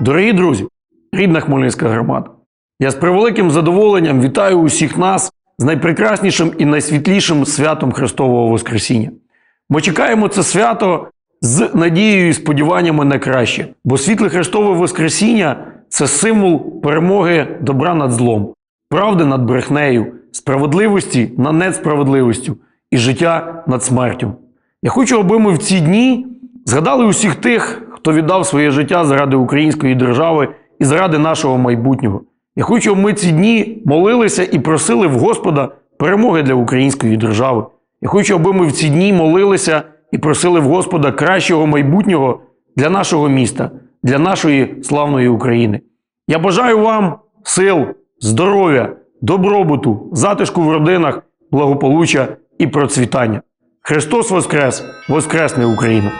Дорогі друзі, рідна Хмельницька громада, я з превеликим задоволенням вітаю усіх нас з найпрекраснішим і найсвітлішим святом Христового Воскресіння. Ми чекаємо це свято з надією і сподіваннями на краще, бо світле Христове Воскресіння це символ перемоги добра над злом, правди над брехнею, справедливості над несправедливістю і життя над смертю. Я хочу, аби ми в ці дні згадали усіх тих, хто віддав своє життя заради української держави і заради нашого майбутнього. Я хочу, щоб ми ці дні молилися і просили в Господа перемоги для української держави. Я хочу, аби ми в ці дні молилися і просили в Господа кращого майбутнього для нашого міста, для нашої славної України. Я бажаю вам сил, здоров'я, добробуту, затишку в родинах, благополуччя і процвітання. Христос Воскрес! Воскресне Україна!